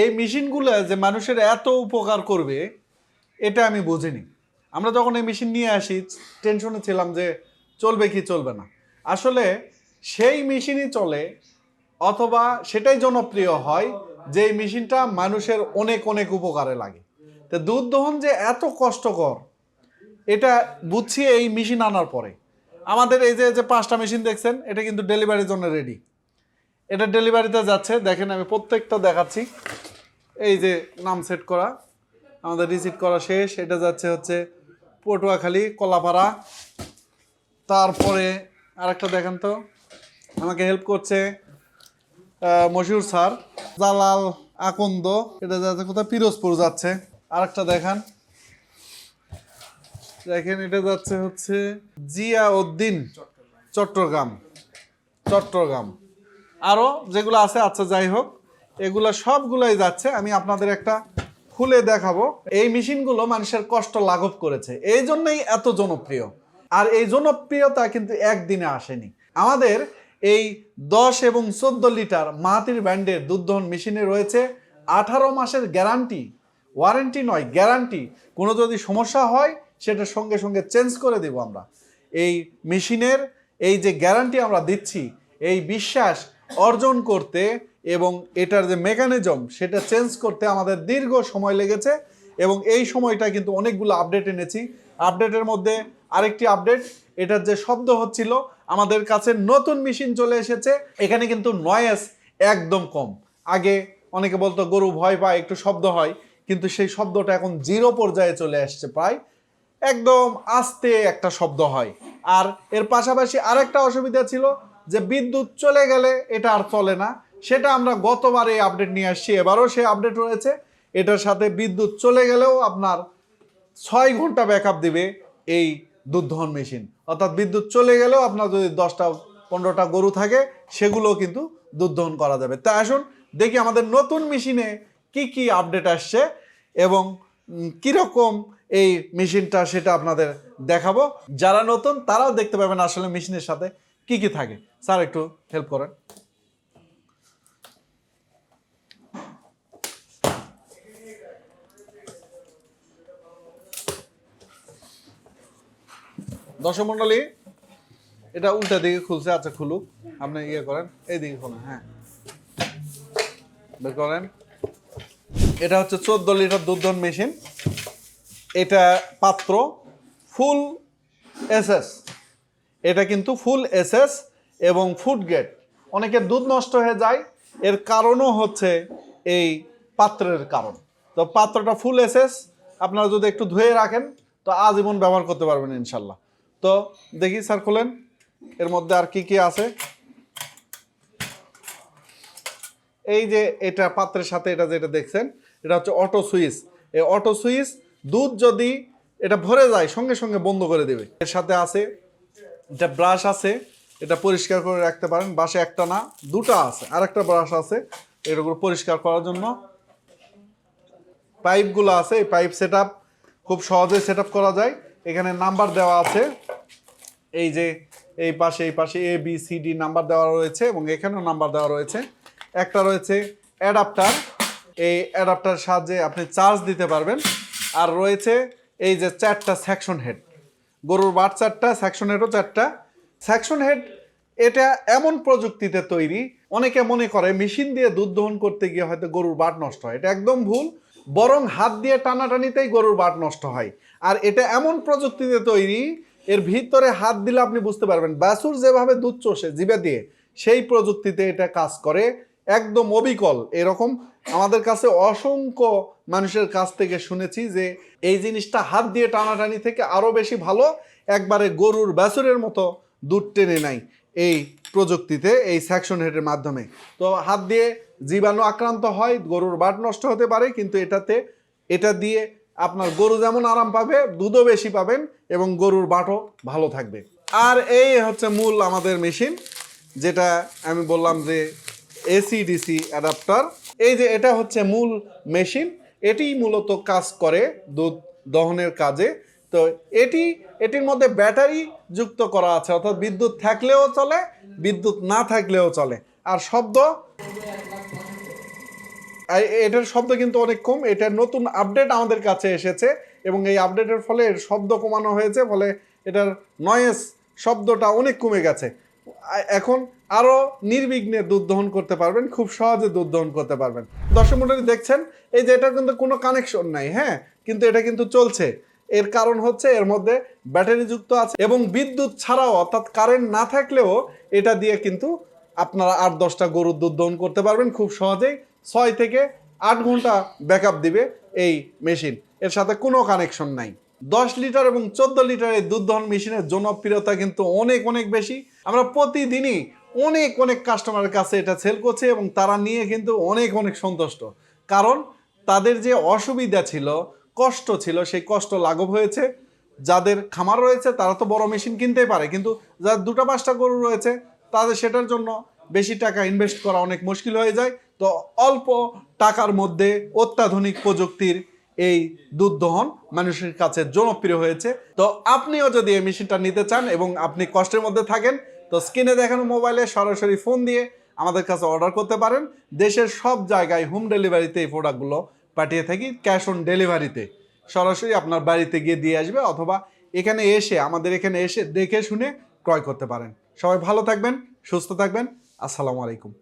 এই মেশিনগুলো যে মানুষের এত উপকার করবে, এটা আমি বুঝিনি। আমরা যখন এই মেশিন নিয়ে আসি টেনশনে ছিলাম যে চলবে কি চলবে না। আসলে সেই মেশিনই চলে, অথবা সেটাই জনপ্রিয় হয় যে মেশিনটা মানুষের অনেক অনেক উপকারে লাগে। তো দুধ দহন যে এত কষ্টকর, এটা বুঝছি এই মেশিন আনার পরে। আমাদের এই যে যে পাঁচটা মেশিন দেখছেন, এটা কিন্তু ডেলিভারির জন্য রেডি এটা ডেলিভারিতে যাচ্ছে। দেখেন আমি প্রত্যেকটা দেখাচ্ছি। এই যে নাম সেট করা, আমাদের রিসিভ করা শেষ। এটা যাচ্ছে হচ্ছে পটুয়াখালী, কলাপাড়া। তারপরে আরেকটা দেখেন তো, আমাকে হেল্প করছে মশিউর স্যার। জালাল আকন্দ, এটা যাচ্ছে কোথায়? পিরোজপুর যাচ্ছে। আরেকটা দেখান। দেখেন এটা যাচ্ছে হচ্ছে জিয়া উদ্দিন চট্টগ্রাম। চট্টগ্রাম। আরও যেগুলো আছে আচ্ছা যাই হোক, এগুলো সবগুলোই যাচ্ছে। আমি আপনাদের একটা খুলে দেখাবো। এই মেশিনগুলো মানুষের কষ্ট লাঘব করেছে। এই জন্যই এত জনপ্রিয়। আর এই জনপ্রিয়তা কিন্তু একদিনে আসেনি। আমাদের এই দশ এবং চোদ্দ লিটার মাহাতির ব্র্যান্ডের দুধ দহন মেশিনে রয়েছে আঠারো মাসের গ্যারান্টি। ওয়ারেন্টি নয়, গ্যারান্টি। কোনো যদি সমস্যা হয়, সেটা সঙ্গে সঙ্গে চেঞ্জ করে দেব আমরা। এই মেশিনের এই যে গ্যারান্টি আমরা দিচ্ছি, এই বিশ্বাস অর্জন করতে এবং এটার যে মেকানিজম সেটা চেঞ্জ করতে আমাদের দীর্ঘ সময় লেগেছে এবং এই সময়টা কিন্তু অনেকগুলো আপডেট এনেছি। আপডেটের মধ্যে আরেকটি আপডেট এটার যে শব্দ হচ্ছিল, আমাদের কাছে নতুন মেশিন চলে এসেছে। এখানে কিন্তু নয়েস একদম কম। আগে অনেকে বলতো, গরু ভয় পায়, একটু শব্দ হয়। কিন্তু সেই শব্দটা এখন জিরো পর্যায়ে চলে আসছে প্রায়। একদম আস্তে একটা শব্দ হয়। আর এর পাশাপাশি আরেকটা অসুবিধা ছিল যে বিদ্যুৎ চলে গেলে এটা আর চলে না, সেটা আমরা গতবারে আপডেট নিয়ে আসছি, এবারও সে আপডেট রয়েছে। এটার সাথে বিদ্যুৎ চলে গেলেও আপনার ছয় ঘণ্টা ব্যাকআপ দিবে এই দুধ মেশিন অর্থাৎ বিদ্যুৎ চলে গেলেও আপনার যদি দশটা, পনেরোটা গরু থাকে সেগুলো কিন্তু দুধ করা যাবে। তা আসুন, দেখি আমাদের নতুন মেশিনে কি কি আপডেট আসছে এবং কীরকম এই মেশিনটা সেটা আপনাদের দেখাবো। যারা নতুন, তারাও দেখতে পাবেন আসলে মেশিনের সাথে কি কি থাকে? স্যার, একটু হেল্প করেন। দর্শক মন্ডলী, এটা উল্টা দিকে খুলছে আচ্ছা খুলুক। আপনি ইয়ে করেন, এই দিকে খোলেন হ্যাঁ। বের করেন। এটা হচ্ছে চোদ্দ লিটার দুধ মেশিন। এটা পাত্র ফুল এসএস এটা কিন্তু ফুল এসএস এবং ফুড গেট অনেকের দুধ নষ্ট হয়ে যায়, এর কারণও হচ্ছে এই পাত্রের কারণ। তো পাত্রটা ফুল এসএস আপনারা যদি একটু ধুয়ে রাখেন, তো আজীবন ব্যবহার করতে পারবেন ইনশাল্লাহ। তো দেখি স্যার খোলেন, এর মধ্যে আর কি কি আছে? এই যে এটা পাত্রের সাথে এটা যেটা দেখছেন, এটা হচ্ছে অটো সুইচ। এই অটো সুইচ দুধ যদি এটা ভরে যায়, সঙ্গে সঙ্গে বন্ধ করে দেবে। এর সাথে আছে এটা ব্রাশ আছে, এটা পরিষ্কার করে রাখতে পারেন। বাসে একটা না, দুটো আছে। আর একটা ব্রাশ আছে এটাগুলো পরিষ্কার করার জন্য। পাইপগুলো আছে, এই পাইপ সেট খুব সহজে সেট করা যায়। এখানে নাম্বার দেওয়া আছে। এই যে, এই পাশে এই পাশে A B C D number দেওয়া রয়েছে এবং এখানেও নাম্বার দেওয়া রয়েছে। একটা রয়েছে অ্যাডাপ্টার এই অ্যাডাপ্টার সাহায্যে আপনি চার্জ দিতে পারবেন। আর রয়েছে এই যে চারটা সেকশন হেড গরুর বাট চারটা সেকশন হেডও চারটা। সেকশন হেড এটা এমন প্রযুক্তিতে তৈরি, অনেকে মনে করে মেশিন দিয়ে দুধ দহন করতে গিয়ে হয়তো গরুর বাট নষ্ট হয়। এটা একদম ভুল, বরং হাত দিয়ে টানাটানিতেই গরুর বাট নষ্ট হয়। আর এটা এমন প্রযুক্তিতে তৈরি, এর ভিতরে হাত দিলে আপনি বুঝতে পারবেন, বাছুর যেভাবে দুধ চষে জিবে দিয়ে, সেই প্রযুক্তিতে এটা কাজ করে। একদম অবিকল। এরকম আমাদের কাছে অসংখ্য মানুষের কাছ থেকে শুনেছি যে এই জিনিসটা হাত দিয়ে টানাটানি থেকে আরও বেশি ভালো, একবারে গরুর বাছুরের মতো দুধ টেনে নাই এই প্রযুক্তিতে, এই সেকশন হেডের মাধ্যমে। তো হাত দিয়ে জীবাণু আক্রান্ত হয়, গরুর বাট নষ্ট হতে পারে, কিন্তু এটাতে, এটা দিয়ে আপনার গরু যেমন আরাম পাবে, দুধও বেশি পাবেন এবং গরুর বাটও ভালো থাকবে। আর এই হচ্ছে মূল আমাদের মেশিন, যেটা আমি বললাম যে এসি ডিসি অ্যাডাপ্টার এই যে এটা হচ্ছে মূল মেশিন, এটি মূলত কাজ করে দুধ দহনের কাজে। তো এটি, এটির মধ্যে ব্যাটারি যুক্ত করা আছে, অর্থাৎ বিদ্যুৎ থাকলেও চলে, বিদ্যুৎ না থাকলেও চলে। আর শব্দ এটার শব্দ কিন্তু অনেক কম। এটার নতুন আপডেট আমাদের কাছে এসেছে এবং এই আপডেটের ফলে এর শব্দ কমানো হয়েছে, ফলে এটার নয়েস শব্দটা অনেক কমে গেছে। এখন আরও নির্বিঘ্নে দুধ দহন করতে পারবেন, খুব সহজে দুধ দহন করতে পারবেন। দর্শক মন্ডলী দেখছেন, এই যে এটা কিন্তু কোনো কানেকশন নাই হ্যাঁ? কিন্তু এটা কিন্তু চলছে। এর কারণ হচ্ছে, এর মধ্যে ব্যাটারি যুক্ত আছে এবং বিদ্যুৎ ছাড়াও, অর্থাৎ কারেন্ট না থাকলেও এটা দিয়ে কিন্তু আপনারা আট দশটা গরুর দুধ দহন করতে পারবেন, খুব সহজেই ছয় থেকে আট ঘণ্টা ব্যাকআপ দিবে এই মেশিন এর সাথে কোনো কানেকশন নাই। দশ লিটার এবং চোদ্দ লিটারের দুধ দহন মেশিনের জনপ্রিয়তা কিন্তু অনেক অনেক বেশি। আমরা প্রতিদিনই অনেক অনেক কাস্টমারের কাছে এটা সেল করছে এবং তারা নিয়ে কিন্তু অনেক অনেক সন্তুষ্ট। কারণ তাদের যে অসুবিধা ছিল, কষ্ট ছিল, সেই কষ্ট লাঘব হয়েছে। যাদের খামার রয়েছে, তারা তো বড় মেশিন কিনতেই পারে। কিন্তু যার দুটো, পাঁচটা গরু রয়েছে, তাদের সেটার জন্য বেশি টাকা ইনভেস্ট করা অনেক মুশকিল হয়ে যায়। তো অল্প টাকার মধ্যে অত্যাধুনিক প্রযুক্তির এই দুধ দহন মানুষের কাছে জনপ্রিয় হয়েছে। তো আপনিও যদি এই মেশিনটা নিতে চান এবং আপনি কষ্টের মধ্যে থাকেন তো স্ক্রিনে দেখানো মোবাইলে সরাসরি ফোন দিয়ে আমাদের কাছে অর্ডার করতে পারেন। দেশের সব জায়গায় হোম ডেলিভারিতে এই প্রোডাক্টগুলো পাঠিয়ে থাকি, ক্যাশ অন ডেলিভারিতে। সরাসরি আপনার বাড়িতে গিয়ে দিয়ে আসবে অথবা এখানে এসে, আমাদের এখানে এসে দেখে শুনে ক্রয় করতে পারেন। সবাই ভালো থাকবেন, সুস্থ থাকবেন। আসসালামু আলাইকুম।